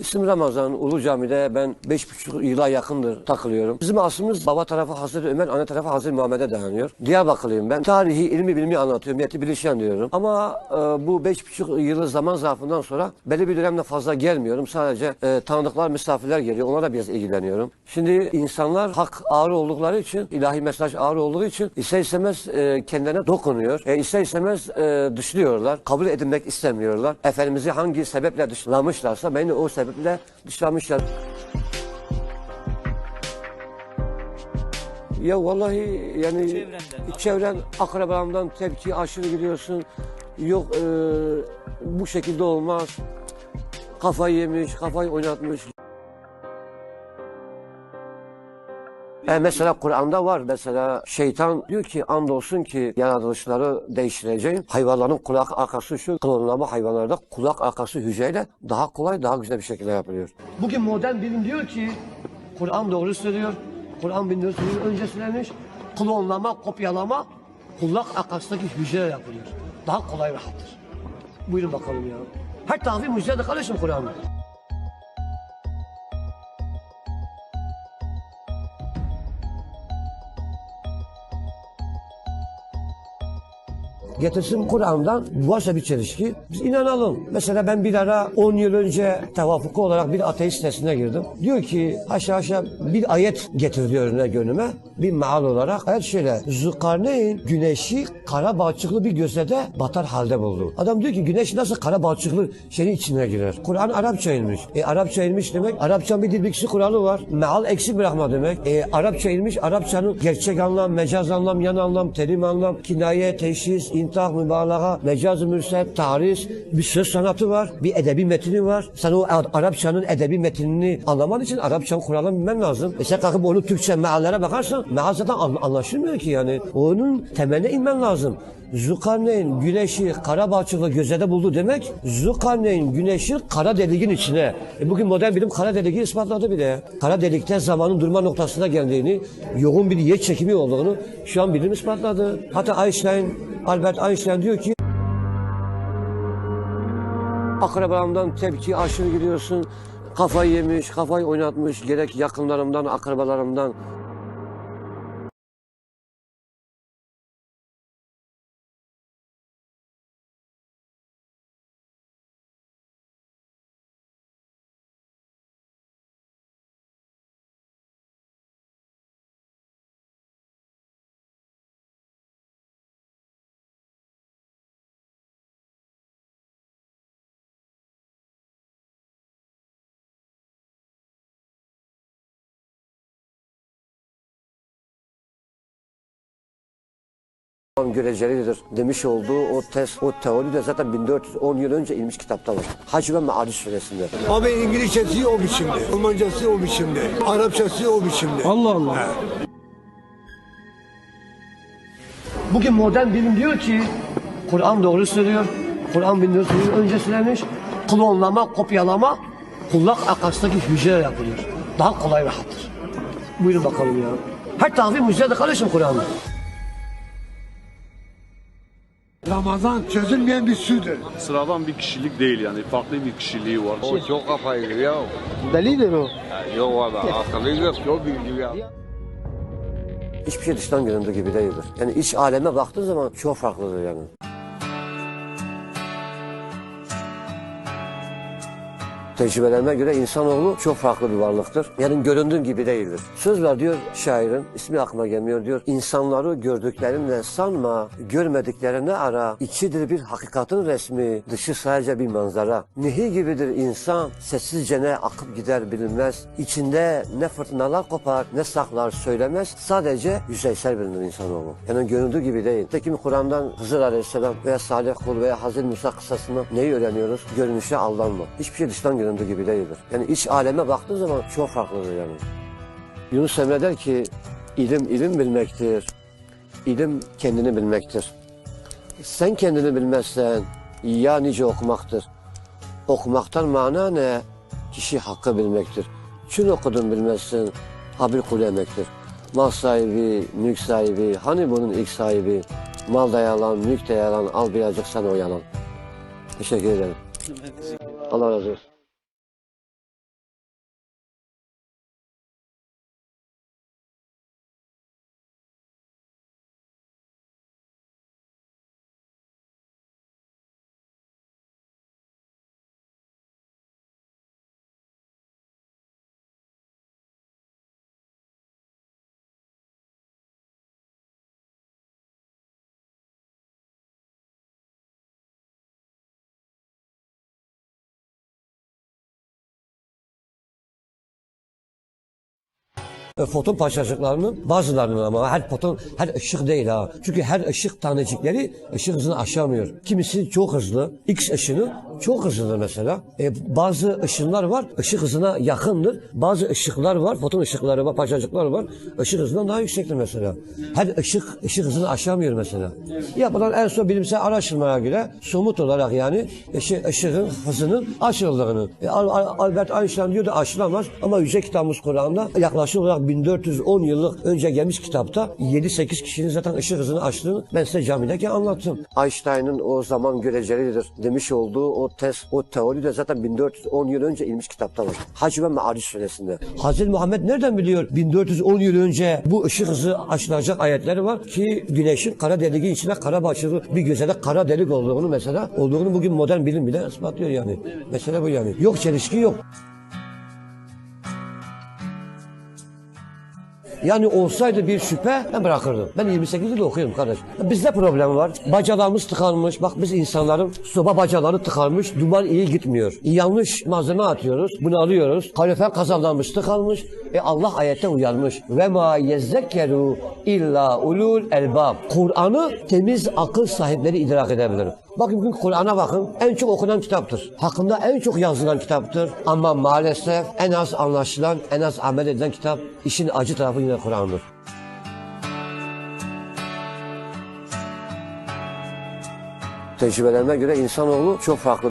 İsim Ramazan Ulu Cami'de ben beş buçuk yıla yakındır takılıyorum. Bizim aslımız baba tarafı Hazreti Ömer, anne tarafı Hazreti Muhammed'e dayanıyor. Diyarbakırlıyım ben. Tarihi, ilmi bilimi anlatıyorum. Milleti bilişen diyorum. Ama e, bu beş buçuk yılı zaman zarfından sonra belli bir dönemde fazla gelmiyorum. Sadece e, tanıdıklar, misafirler geliyor. Onlara biraz ilgileniyorum. Şimdi insanlar hak ağır oldukları için, ilahi mesaj ağır olduğu için ister istemez e, kendilerine dokunuyor. E, ister istemez e, dışlıyorlar. Kabul edilmek istemiyorlar. Efendimiz'i hangi sebeple dışlamışlarsa beni o sebeple dışlamışlar. Ya vallahi yani Çevrenden, çevren akrabalarından tepki aşırı gidiyorsun. Yok e, bu şekilde olmaz. Kafayı yemiş, kafayı oynatmış. E mesela Kur'an'da var mesela şeytan diyor ki andolsun ki yaratılışları değiştireceğim. Hayvanların kulak arkası şu klonlama hayvanlarda kulak arkası hücreyle daha kolay daha güzel bir şekilde yapılıyor. Bugün modern bilim diyor ki Kur'an doğru söylüyor. Kur'an 1400 yıl önce söylemiş. Klonlama, kopyalama kulak arkasındaki hücre yapılıyor. Daha kolay rahattır. Buyurun bakalım ya. Her tarafı mucizedir kardeşim Kur'an'ın. Getirsin Kur'an'dan varsa bir çelişki biz inanalım. Mesela ben bir ara 10 yıl önce tevafuku olarak bir ateist sitesine girdim. Diyor ki aşağı aşağı bir ayet getirdi önüne gönlüme bir maal olarak. Her şöyle Zülkarneyn güneşi kara balçıklı bir gözede batar halde buldu. Adam diyor ki güneş nasıl kara balçıklı şeyin içine girer. Kur'an Arapça inmiş. E Arapça inmiş demek Arapçanın bir dil bilgisi Kur'an'ı var. Meal eksik bırakma demek. E Arapça inmiş Arapçanın gerçek anlam, mecaz anlam, yan anlam, terim anlam, kinaye, teşhis, intah, mübalağa, mecaz-ı mürsel, tarih, bir söz sanatı var, bir edebi metni var. Sen o Ar- Arapçanın edebi metnini anlaman için Arapçanın Kur'an'ı bilmen lazım. E sen kalkıp onu Türkçe meallere bakarsan meal zaten an- anlaşılmıyor ki yani. Onun temeline inmen lazım. Zulkarneyn güneşi kara balçıklı gözede buldu demek. Zulkarneyn güneşi kara deliğin içine. E bugün modern bilim kara deliği ispatladı bile. Kara delikte zamanın durma noktasına geldiğini, yoğun bir yer çekimi olduğunu şu an bilim ispatladı. Hatta Einstein, Albert Einstein diyor ki akrabalarımdan tepki aşırı gidiyorsun. Kafayı yemiş, kafayı oynatmış. Gerek yakınlarımdan, akrabalarımdan. Görecelidir demiş olduğu o test, o teori de zaten 1410 yıl önce inmiş kitapta var. Hac ve Me'ariç suresinde. Abi İngilizcesi o biçimde, Almancası o biçimde, Arapçası o biçimde. Allah Allah. He. Bugün modern bilim diyor ki Kur'an doğru söylüyor. Kur'an 1400 yıl önce söylemiş. Klonlama, kopyalama kulak arkasındaki hücre yapılıyor. Daha kolay rahattır. Buyurun bakalım ya. Her tarafı mucizedir kardeşim Kur'an'ın. Ramazan çözülmeyen bir sürdür. Sıradan bir kişilik değil yani farklı bir kişiliği var. O çok kafayı ya. Delidir o. Yok valla akıllıydı çok bilgi ya. Hiçbir şey dıştan göründüğü gibi değildir. Yani iç aleme baktığın zaman çok farklıdır yani. Tecrübelerime göre insanoğlu çok farklı bir varlıktır. Yani göründüğün gibi değildir. Söz var diyor şairin, ismi aklıma gelmiyor diyor. İnsanları gördüklerinle sanma, görmediklerini ara. İçidir bir hakikatin resmi, dışı sadece bir manzara. Nehir gibidir insan, sessizce ne akıp gider bilinmez. İçinde ne fırtınalar kopar, ne saklar söylemez. Sadece yüzeysel bilinir insanoğlu. Yani göründüğü gibi değil. Tekim Kur'an'dan Hızır Aleyhisselam veya Salih Kul veya Hazreti Musa kıssasından neyi öğreniyoruz? Görünüşe aldanma. Hiçbir şey dıştan göründüğü gibi değildir. Yani iç aleme baktığın zaman çok farklıdır yani. Yunus Emre der ki ilim ilim bilmektir. İlim kendini bilmektir. Sen kendini bilmezsen ya nice okumaktır. Okumaktan mana ne? Kişi hakkı bilmektir. Çün okudun bilmezsin, habil kul emektir. Mal sahibi, mülk sahibi, hani bunun ilk sahibi? Mal da yalan, mülk de yalan, al birazcık sana o yalan. Teşekkür ederim. Allah razı olsun. E, foton parçacıklarının bazılarının ama her foton her ışık değil ha. Çünkü her ışık tanecikleri ışık hızını aşamıyor. Kimisi çok hızlı. X ışını çok hızlıdır mesela. E, bazı ışınlar var ışık hızına yakındır. Bazı ışıklar var, foton ışıkları var, parçacıklar var. Işık hızından daha yüksektir mesela. Her ışık ışık hızını aşamıyor mesela. Yapılan en son bilimsel araştırmaya göre somut olarak yani ışık, ışığın hızının aşıldığını. E, Al- Al- Albert Einstein diyor da aşılamaz ama Yüce Kitabımız Kur'an'da yaklaşık olarak 1410 yıllık önce gelmiş kitapta 7-8 kişinin zaten ışık hızını aştığını ben size camideyken anlattım. Einstein'ın o zaman görecelidir demiş olduğu o test, o teori de zaten 1410 yıl önce ilmiş kitapta var. Hac ve Me'ariç suresinde. Hazreti Muhammed nereden biliyor 1410 yıl önce bu ışık hızı aşılacak ayetleri var ki güneşin kara deliğin içine kara başlığı bir gözede kara delik olduğunu mesela olduğunu bugün modern bilim bile ispatlıyor yani. Mesele bu yani. Yok çelişki yok. Yani olsaydı bir şüphe ben bırakırdım. Ben 28 yıl okuyorum kardeş. Bizde problem var. Bacalarımız tıkanmış. Bak biz insanların soba bacaları tıkanmış. Duman iyi gitmiyor. Yanlış malzeme atıyoruz. Bunu alıyoruz. Kalorifer kazanlanmış tıkanmış. E Allah ayette uyarmış. Ve ma yezzekeru illa ulul elbab. Kur'an'ı temiz akıl sahipleri idrak edebilir. Bakın bugün Kur'an'a bakın en çok okunan kitaptır. Hakkında en çok yazılan kitaptır. Ama maalesef en az anlaşılan, en az amel edilen kitap işin acı tarafı yine Kur'an'dır. Tecrübelerime göre insanoğlu çok farklı.